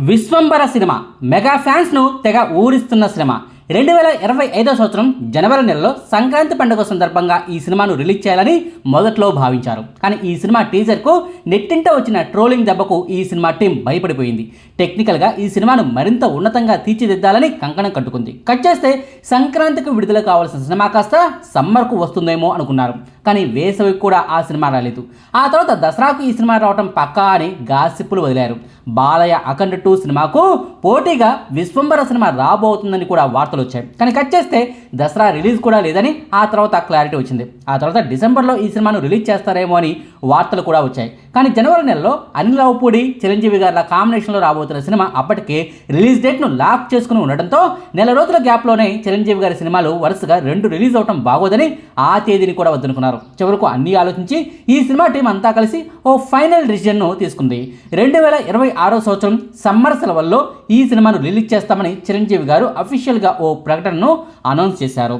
Vishwambhara cinema. Mega ఫ్యాన్స్ను తెగ ఊరిస్తున్న cinema. రెండు వేల ఇరవై ఐదో సంవత్సరం జనవరి నెలలో సంక్రాంతి పండుగ సందర్భంగా ఈ సినిమాను రిలీజ్ చేయాలని మొదట్లో భావించారు. కానీ ఈ సినిమా టీజర్కు నెట్టింట వచ్చిన ట్రోలింగ్ దెబ్బకు ఈ సినిమా టీం భయపడిపోయింది. టెక్నికల్గా ఈ సినిమాను మరింత ఉన్నతంగా తీర్చిదిద్దాలని కంకణం కట్టుకుంది. కట్ చేస్తే సంక్రాంతికి విడుదల కావాల్సిన సినిమా కాస్త సమ్మర్కు వస్తుందేమో అనుకున్నారు. కానీ వేసవికి కూడా ఆ సినిమా రాలేదు. ఆ తర్వాత దసరాకు ఈ సినిమా రావటం పక్కా అని గాసిప్పులు వదిలారు. బాలయ్య అఖండ్ టూ సినిమాకు పోటీగా విశ్వంబర సినిమా రాబోతుందని కూడా వార్తలు వచ్చాయి. కానీ కట్ చేస్తే దసరా రిలీజ్ కూడా లేదని ఆ తర్వాత క్లారిటీ వచ్చింది. ఆ తర్వాత డిసెంబర్లో ఈ సినిమాను రిలీజ్ చేస్తారేమో అని వార్తలు కూడా వచ్చాయి. కానీ జనవరి నెలలో అనిల్ రావుపూడి చిరంజీవి గారి కాంబినేషన్లో రాబోతున్న సినిమా అప్పటికే రిలీజ్ డేట్ను లాక్ చేసుకుని ఉండడంతో నెల రోజుల గ్యాప్లోనే చిరంజీవి గారి సినిమాలు వరుసగా రెండు రిలీజ్ అవటం బాగోదని ఆ తేదీని కూడా వద్దనుకున్నారు. చివరకు అన్ని ఆలోచించి ఈ సినిమా టీం అంతా కలిసి ఓ ఫైనల్ డిసిజన్ను తీసుకుంది. రెండు వేల ఇరవై ఆరో సంవత్సరం సమ్మర్ సెలవుల్లో ఈ సినిమాను రిలీజ్ చేస్తామని చిరంజీవి గారు అఫీషియల్గా ఓ ప్రకటనను అనౌన్స్ చేశారు.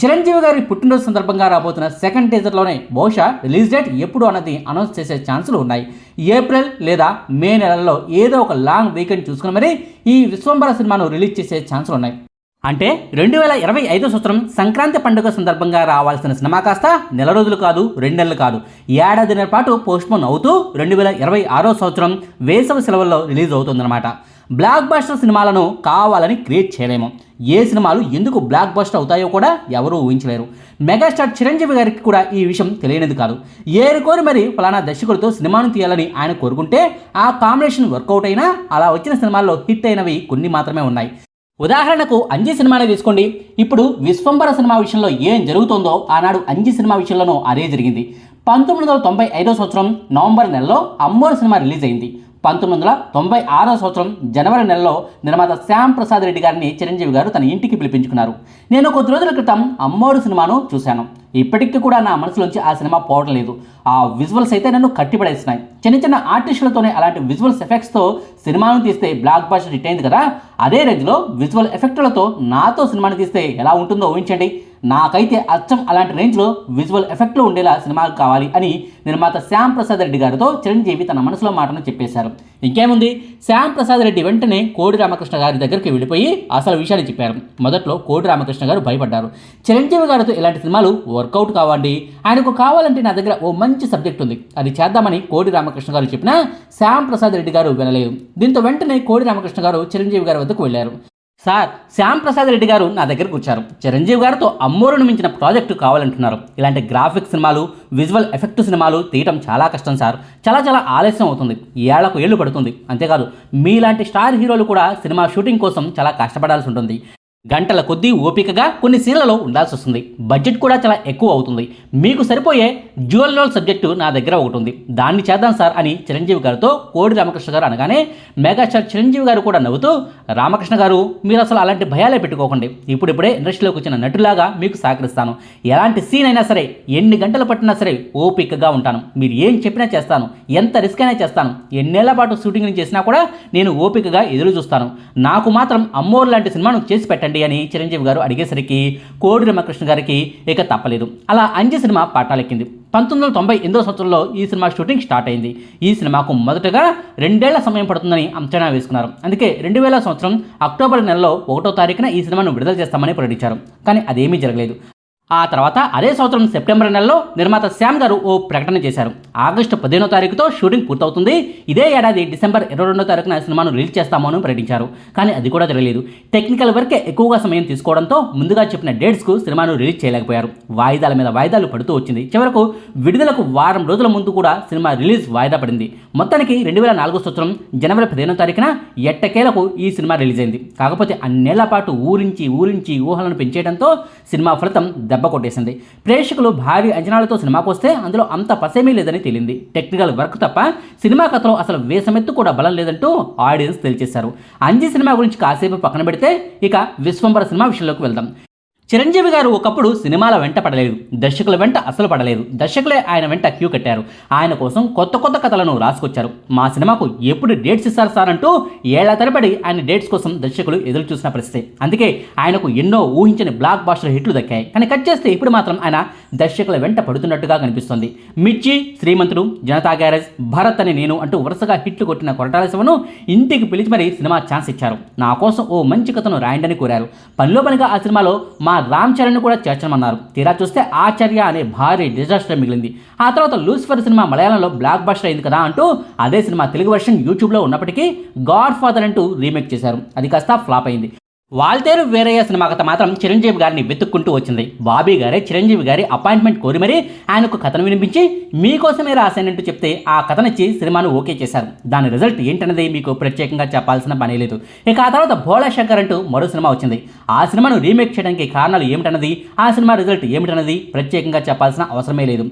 చిరంజీవి గారి పుట్టినరోజు సందర్భంగా రాబోతున్న సెకండ్ టీజర్లోనే బహుశా రిలీజ్ డేట్ ఎప్పుడు అన్నది అనౌన్స్ చేసే ఛాన్సులు ఉన్నాయి. ఏప్రిల్ లేదా మే నెలల్లో ఏదో ఒక లాంగ్ వీకెండ్ చూసుకుని మరి ఈ విశ్వంబర సినిమాను రిలీజ్ చేసే ఛాన్సులు ఉన్నాయి. అంటే రెండు వేల ఇరవై ఐదో సంవత్సరం సంక్రాంతి పండుగ సందర్భంగా రావాల్సిన సినిమా కాస్త నెల రోజులు కాదు రెండు నెలలు కాదు. ఏడాదిన్నర పాటు పోస్ట్పోన్ అవుతూ రెండు వేల ఇరవై ఆరో సంవత్సరం వేసవి సెలవుల్లో రిలీజ్ అవుతుందన్నమాట. బ్లాక్ బస్టర్ సినిమాలను కావాలని క్రియేట్ చేయలేము. ఏ సినిమాలు ఎందుకు బ్లాక్ బస్టర్ అవుతాయో కూడా ఎవరూ ఊహించలేరు. మెగాస్టార్ చిరంజీవి గారికి కూడా ఈ విషయం తెలియనిది కాదు. ఏరుకోరి మరి ఫలానా దర్శకుడితో సినిమాను తీయాలని ఆయన కోరుకుంటే ఆ కాంబినేషన్ వర్కౌట్ అయినా అలా వచ్చిన సినిమాల్లో హిట్ అయినవి కొన్ని మాత్రమే ఉన్నాయి. ఉదాహరణకు అంజీ సినిమానే తీసుకోండి. ఇప్పుడు విశ్వంబర సినిమా విషయంలో ఏం జరుగుతుందో ఆనాడు అంజీ సినిమా విషయంలోనూ అదే జరిగింది. పంతొమ్మిది వందల తొంభై ఐదో సంవత్సరం నవంబర్ నెలలో అమ్మోరు సినిమా రిలీజ్ అయింది. పంతొమ్మిది వందల తొంభై ఆరో సంవత్సరం జనవరి నెలలో నిర్మాత శ్యామ్ ప్రసాద్ రెడ్డి గారిని చిరంజీవి గారు తన ఇంటికి పిలిపించుకున్నారు. నేను కొద్ది రోజుల క్రితం అమ్మోరు సినిమాను చూశాను. ఇప్పటికీ కూడా నా మనసులోంచి ఆ సినిమా పోవడం లేదు. ఆ విజువల్స్ అయితే నన్ను కట్టిపడేస్తున్నాయి. చిన్న చిన్న ఆర్టిస్టులతోనే అలాంటి విజువల్స్ ఎఫెక్ట్స్తో సినిమాను తీస్తే బ్లాక్ బాస్టర్ హిట్ అయింది కదా అదే రేంజ్లో విజువల్ ఎఫెక్టులతో నాతో సినిమాని తీస్తే ఎలా ఉంటుందో ఊహించండి. నాకైతే అచ్చం అలాంటి రేంజ్లో విజువల్ ఎఫెక్ట్లో ఉండేలా సినిమాలు కావాలి అని నిర్మాత శ్యామ్ ప్రసాద్ రెడ్డి గారితో చిరంజీవి తన మనసులో మాటను చెప్పేశారు. ఇంకేముంది? శ్యామ్ ప్రసాద్ రెడ్డి వెంటనే కోడి రామకృష్ణ గారి దగ్గరికి వెళ్ళిపోయి అసలు విషయాన్ని చెప్పారు. మొదట్లో కోడి రామకృష్ణ గారు భయపడ్డారు. చిరంజీవి గారితో ఇలాంటి సినిమాలు వర్కౌట్ కావండి. ఆయనకు కావాలంటే నా దగ్గర ఓ మంచి సబ్జెక్ట్ ఉంది. అది చేద్దామని కోడి రామకృష్ణ గారు చెప్పినా శ్యామ్ ప్రసాద్ రెడ్డి గారు వినలేదు. దీంతో వెంటనే కోడి రామకృష్ణ గారు చిరంజీవి గారి వద్దకు వెళ్ళారు. సార్ శ్యామ్ ప్రసాద్ రెడ్డి గారు నా దగ్గరకు వచ్చారు. చిరంజీవి గారితో అమ్మోరును మించిన ప్రాజెక్టు కావాలంటున్నారు. ఇలాంటి గ్రాఫిక్ సినిమాలు విజువల్ ఎఫెక్ట్ సినిమాలు తీయటం చాలా కష్టం సార్. చాలా చాలా ఆలస్యం అవుతుంది. ఏళ్ళకు ఏళ్ళు పడుతుంది. అంతేకాదు మీలాంటి స్టార్ హీరోలు కూడా సినిమా షూటింగ్ కోసం చాలా కష్టపడాల్సి ఉంటుంది. గంటల కొద్దీ ఓపికగా కొన్ని సీన్లలో ఉండాల్సి వస్తుంది. బడ్జెట్ కూడా చాలా ఎక్కువ అవుతుంది. మీకు సరిపోయే జ్యువల్ రోల్ సబ్జెక్టు నా దగ్గర ఒకటి ఉంది. దాన్ని చేద్దాం సార్ అని చిరంజీవి గారితో కోడి రామకృష్ణ గారు అనగానే మెగాస్టార్ చిరంజీవి గారు కూడా నవ్వుతూ రామకృష్ణ గారు మీరు అసలు అలాంటి భయాలే పెట్టుకోకండి. ఇప్పుడిప్పుడే ఇండస్ట్రీలోకి వచ్చిన నటులాగా మీకు సహకరిస్తాను. ఎలాంటి సీన్ అయినా సరే ఎన్ని గంటలు పట్టినా సరే ఓపికగా ఉంటాను. మీరు ఏం చెప్పినా చేస్తాను. ఎంత రిస్క్ అయినా చేస్తాను. ఎన్నేళ్ళ పాటు షూటింగ్ చేసినా కూడా నేను ఓపికగా ఎదురు చూస్తాను. నాకు మాత్రం అమ్మోరు లాంటి సినిమాను చేసి పెట్టండి అని చిరంజీవి గారు అడిగేసరికి కోడి రామకృష్ణ గారికి ఇక తప్పలేదు. అలా అంజి సినిమా పాఠాలెక్కింది. పంతొమ్మిది వందల తొంభై ఎనిమిదో సంవత్సరంలో ఈ సినిమా షూటింగ్ స్టార్ట్ అయింది. ఈ సినిమాకు మొదటగా రెండేళ్ళ సమయం పడుతుందని అంచనా వేసుకున్నారు. అందుకే రెండు వేల సంవత్సరం అక్టోబర్ నెలలో ఒకటో తారీఖున ఈ సినిమాను విడుదల చేస్తామని ప్రకటించారు. కానీ అదేమీ జరగలేదు. ఆ తర్వాత అదే సంవత్సరం సెప్టెంబర్ నెలలో నిర్మాత శ్యామ్ గారు ఓ ప్రకటన చేశారు. ఆగస్టు పదిహేనో తారీఖుతో షూటింగ్ పూర్తవుతుంది. ఇదే ఏడాది డిసెంబర్ ఇరవై రెండో తారీఖున సినిమాను రిలీజ్ చేస్తామని ప్రకటించారు. కానీ అది కూడా జరగలేదు. టెక్నికల్ వర్కే ఎక్కువగా సమయం తీసుకోవడంతో ముందుగా చెప్పిన డేట్స్కు సినిమాను రిలీజ్ చేయలేకపోయారు. వాయిదాల మీద వాయిదాలు పడుతూ వచ్చింది. చివరకు విడుదలకు వారం రోజుల ముందు కూడా సినిమా రిలీజ్ వాయిదా పడింది. మొత్తానికి రెండు వేల నాలుగో సంవత్సరం జనవరి పదిహేనో తారీఖున ఎట్టకేలకు ఈ సినిమా రిలీజ్ అయింది. కాకపోతే అన్నేళ్ళ పాటు ఊరించి ఊరించి ఊహలను పెంచేయడంతో సినిమా ఫలితం దెబ్బ కొట్టేసింది. ప్రేక్షకులు భారీ అంచనాలతో సినిమాకు వస్తే అందులో అంత పసేమీ లేదని తేలింది. టెక్నికల్ వర్క్ తప్ప సినిమా కథలో అసలు వేసమెత్తు కూడా బలం లేదంటూ ఆడియన్స్ తెలిచేశారు. అంజీ సినిమా గురించి కాసేపు పక్కన పెడితే ఇక విశ్వంబర సినిమా విషయంలోకి వెళ్దాం. చిరంజీవి గారు ఒకప్పుడు సినిమాల వెంట పడలేదు దర్శకుల వెంట అసలు పడలేదు. దర్శకులే ఆయన వెంట క్యూ కట్టారు. ఆయన కోసం కొత్త కొత్త కథలను రాసుకొచ్చారు. మా సినిమాకు ఎప్పుడు డేట్స్ ఇస్తారు సార్ అంటూ ఏళ్ళ తరబడి ఆయన డేట్స్ కోసం దర్శకులు ఎదురు చూసిన పరిస్థితి. అందుకే ఆయనకు ఎన్నో ఊహించని బ్లాక్ బాస్టర్ హిట్లు దక్కాయి. కానీ కట్ చేస్తే ఇప్పుడు మాత్రం ఆయన దర్శకుల వెంట పడుతున్నట్టుగా కనిపిస్తుంది. మిర్చి శ్రీమంతుడు జనతా గ్యారేజ్ భరత్ అని నేను అంటూ వరుసగా హిట్లు కొట్టిన కొరటాల శివను ఇంటికి పిలిచి మరీ సినిమా ఛాన్స్ ఇచ్చారు. నా కోసం ఓ మంచి కథను రాయండని కోరారు. పనిలో పనిగా ఆ సినిమాలో మా రామ్ చరణ్ కూడా చేర్చమన్నారు. తీరా చూస్తే ఆచార్య అనే భారీ డిజాస్టర్ మిగిలింది. ఆ తర్వాత లూసిఫర్ సినిమా మలయాళంలో బ్లాక్ బస్టర్ అయింది కదా అంటూ అదే సినిమా తెలుగు వర్షన్ యూట్యూబ్లో ఉన్నప్పటికీ గాడ్ ఫాదర్ అంటూ రీమేక్ చేశారు. అది కాస్త ఫ్లాప్ అయింది. వాల్తేరు వేరయ్య సినిమా కథ మాత్రం చిరంజీవి గారిని వెతుక్కుంటూ వచ్చింది. బాబీ గారే చిరంజీవి గారి అపాయింట్మెంట్ కోరి మరీ ఆయనకు కథను వినిపించి మీకోసమే రాశానంటూ చెప్తే ఆ కథనిచ్చి సినిమాను ఓకే చేశారు. దాని రిజల్ట్ ఏంటన్నది మీకు ప్రత్యేకంగా చెప్పాల్సిన పని లేదు. ఇక ఆ తర్వాత భోళా శంకర్ అంటూ మరో సినిమా వచ్చింది. ఆ సినిమాను రీమేక్ చేయడానికి కారణాలు ఏమిటన్నది ఆ సినిమా రిజల్ట్ ఏమిటన్నది ప్రత్యేకంగా చెప్పాల్సిన అవసరమే లేదు.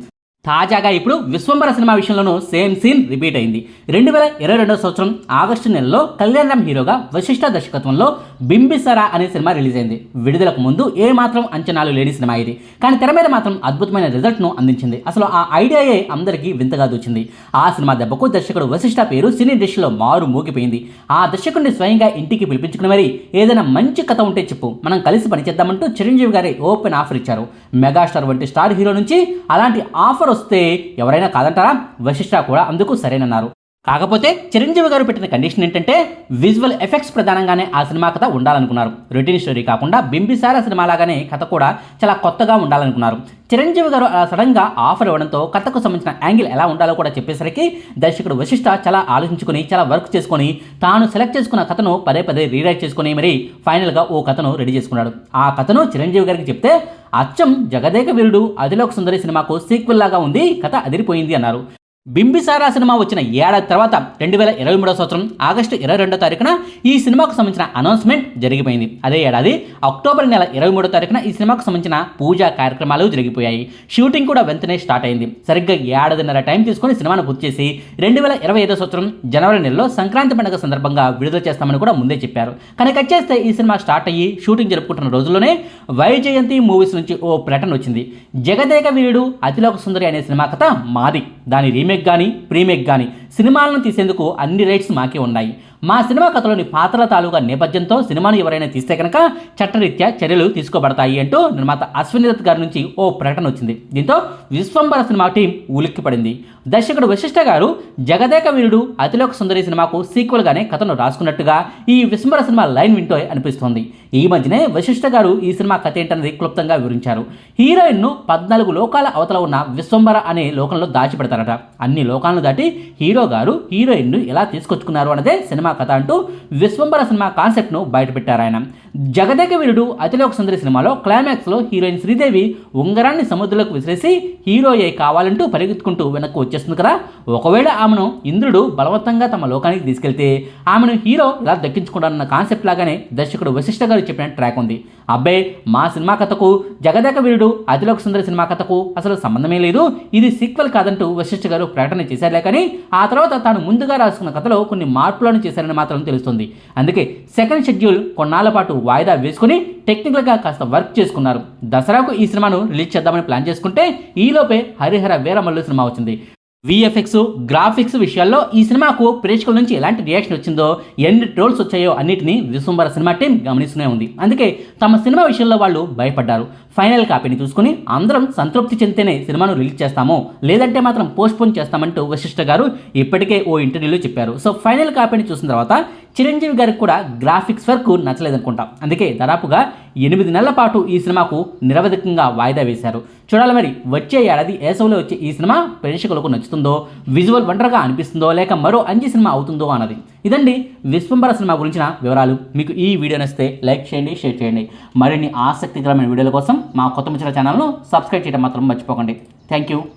తాజాగా ఇప్పుడు విశ్వంబర సినిమా విషయంలోనూ సేమ్ సీన్ రిపీట్ అయింది. రెండు వేల ఇరవై రెండో సంవత్సరం ఆగస్టు నెలలో కళ్యాణ్ రామ్ హీరోగా వశిష్ఠ దర్శకత్వంలో బింబిసరా అనే సినిమా రిలీజ్ అయింది విడుదలకు ముందు ఏ మాత్రం అంచనాలు లేని సినిమా ఇది. కానీ తెర మీద మాత్రం అద్భుతమైన రిజల్ట్ను అందించింది. అసలు ఆ ఐడియాయే అందరికీ వింతగా దూచింది. ఆ సినిమా దెబ్బకు దర్శకుడు వశిష్ఠ పేరు సినీ ఇండస్ట్రీలో మారు మూగిపోయింది. ఆ దర్శకుడిని స్వయంగా ఇంటికి పిలిపించుకుని మరి ఏదైనా మంచి కథ ఉంటే చెప్పు. మనం కలిసి పనిచేద్దామంటూ చిరంజీవి గారి ఓపెన్ ఆఫర్ ఇచ్చారు. మెగాస్టార్ వంటి స్టార్ హీరో నుంచి అలాంటి ఆఫర్ వస్తే ఎవరైనా కాదంటారా? వశిష్ఠ కూడా అందుకు సరేనన్నారు. కాకపోతే చిరంజీవి గారు పెట్టిన కండిషన్ ఏంటంటే విజువల్ ఎఫెక్ట్స్ ప్రధానంగానే ఆ సినిమా కథ ఉండాలనుకున్నారు. రొటీన్ స్టోరీ కాకుండా బింబిసార సినిమా లాగానే కథ కూడా చాలా కొత్తగా ఉండాలనుకున్నారు. చిరంజీవి గారు అలా సడన్గా ఆఫర్ ఇవ్వడంతో కథకు సంబంధించిన యాంగిల్ ఎలా ఉండాలో కూడా చెప్పేసరికి దర్శకుడు వశిష్ఠ చాలా ఆలోచించుకుని చాలా వర్క్ చేసుకుని తాను సెలెక్ట్ చేసుకున్న కథను పదే పదే రీరైట్ చేసుకుని మరి ఫైనల్గా ఓ కథను రెడీ చేసుకున్నాడు. ఆ కథను చిరంజీవి గారికి చెప్తే అచ్చం జగదేక వీరుడు అదిలోక సుందరి సినిమాకు సీక్వెల్ లాగా ఉంది కథ అదిరిపోయింది అన్నారు. బింబిసారా సినిమా వచ్చిన ఏడాది తర్వాత రెండు వేల ఇరవై మూడో సంవత్సరం ఆగస్టు ఇరవై రెండో తారీఖున ఈ సినిమాకు సంబంధించిన అనౌన్స్మెంట్ జరిగిపోయింది. అదే ఏడాది అక్టోబర్ నెల ఇరవై మూడో తారీఖున ఈ సినిమాకు సంబంధించిన పూజా కార్యక్రమాలు జరిగిపోయాయి. షూటింగ్ కూడా వెంటనే స్టార్ట్ అయింది. సరిగ్గా ఏడాదిన్నర టైం తీసుకొని సినిమాను పూర్తి చేసి రెండు వేల ఇరవై ఐదో సంవత్సరం జనవరి నెలలో సంక్రాంతి పండుగ సందర్భంగా విడుదల చేస్తామని కూడా ముందే చెప్పారు. కానీ కట్ చేస్తే ఈ సినిమా స్టార్ట్ అయ్యి షూటింగ్ జరుపుకుంటున్న రోజుల్లోనే వైజయంతి మూవీస్ నుంచి ఓ ప్రకటన వచ్చింది. జగదేక వీరుడు అతిలోక సుందరి అనే సినిమా కథ మాది. దాని రీమేక్ కానీ ప్రీమేక్ కానీ సినిమాలను తీసేందుకు అన్ని రైట్స్ మాకే ఉన్నాయి. మా సినిమా కథలోని పాత్రల తాలూకా నేపథ్యంతో సినిమాను ఎవరైనా తీస్తే కనుక చట్టరీత్యా చర్యలు తీసుకోబడతాయి అంటూ నిర్మాత అశ్విని దత్ గారి నుంచి ఓ ప్రకటన వచ్చింది. దీంతో విశ్వంబర సినిమా టీం ఉలిక్కిపడింది. దర్శకుడు వశిష్ఠ గారు జగదేక వీరుడు అతిలోక సుందరి సినిమాకు సీక్వెల్గానే కథను రాసుకున్నట్టుగా ఈ విస్మర సినిమా లైన్ వింటో అనిపిస్తోంది. ఈ మధ్యనే వశిష్ఠ గారు ఈ సినిమా కథ ఏంటన్నది క్లుప్తంగా వివరించారు. హీరోయిన్ను పద్నాలుగు లోకాల అవతల ఉన్న విశ్వంబర అనే లోకంలో దాచిపెడతారట. అన్ని లోకాలను దాటి హీరో గారు హీరోయిన్ను ఎలా తీసుకొచ్చుకున్నారు అన్నదే సినిమా కథ అంటూ విశ్వంబర సినిమా కాన్సెప్ట్ను బయటపెట్టారు ఆయన జగదేక వీరుడు అతిలోక సుందరి సినిమాలో క్లైమాక్స్లో హీరోయిన్ శ్రీదేవి ఉంగరాన్ని సముద్రంలోకి విసిరేసి హీరోయే కావాలంటూ పరిగెత్తుకుంటూ వెనక్కి వచ్చేస్తుంది కదా? ఒకవేళ ఆమెను ఇంద్రుడు బలవంతంగా తమ లోకానికి తీసుకెళ్తే ఆమెను హీరో ఇలా దక్కించుకుంటానన్న కాన్సెప్ట్ లాగానే దర్శకుడు వశిష్ఠ గారు చెప్పిన ట్రాక్ ఉంది. అబ్బాయి మా సినిమా కథకు జగదేక వీరుడు అతిలోక సుందరి సినిమా కథకు అసలు సంబంధమే లేదు. ఇది సీక్వెల్ కాదంటూ వశిష్ఠ గారు ప్రకటన చేశారులే కానీ ఆ తర్వాత తాను ముందుగా రాసుకున్న కథలో కొన్ని మార్పులను చేశారని మాత్రం తెలుస్తుంది. అందుకే సెకండ్ షెడ్యూల్ కొన్నాళ్ళ పాటు వాయిదా వేసుకుని టెక్నికల్గా కాస్త వర్క్ చేసుకున్నారు. దసరాకు ఈ సినిమాను రిలీజ్ చేద్దామని ప్లాన్ చేసుకుంటే ఈలోపే హరిహర వీరమల్లు సినిమా వచ్చింది. విఎఫ్ఎక్స్ గ్రాఫిక్స్ విషయాల్లో ఈ సినిమాకు ప్రేక్షకుల నుంచి ఎలాంటి రియాక్షన్ వచ్చిందో ఎన్ని ట్రోల్స్ వచ్చాయో అన్నిటినీ విశ్వంబర సినిమా టీం గమనిస్తూనే ఉంది. అందుకే తమ సినిమా విషయంలో వాళ్ళు భయపడ్డారు. ఫైనల్ కాపీని చూసుకుని అందరం సంతృప్తి చెందితేనే సినిమాను రిలీజ్ చేస్తాము లేదంటే మాత్రం పోస్ట్పోన్ చేస్తామంటూ వశిష్ఠ గారు ఇప్పటికే ఓ ఇంటర్వ్యూలో చెప్పారు. సో ఫైనల్ కాపీని చూసిన తర్వాత చిరంజీవి గారికి కూడా గ్రాఫిక్స్ వర్క్ నచ్చలేదనుకుంటాం. అందుకే దాదాపుగా ఎనిమిది నెలల పాటు ఈ సినిమాకు నిరవధికంగా వాయిదా వేశారు. చూడాలి మరి వచ్చే ఏడాది ఏసవులో వచ్చే ఈ సినిమా ప్రేక్షకులకు నచ్చుతుందో విజువల్ వండర్గా అనిపిస్తుందో లేక మరో అంజి సినిమా అవుతుందో అన్నది. ఇదండి విశ్వంబర సినిమా గురించిన వివరాలు. మీకు ఈ వీడియో నచ్చితే లైక్ చేయండి షేర్ చేయండి. మరిన్ని ఆసక్తికరమైన వీడియోల కోసం మా కొత్త ముచ్చట ఛానల్ను సబ్స్క్రైబ్ చేయడం మాత్రం మర్చిపోకండి. Thank you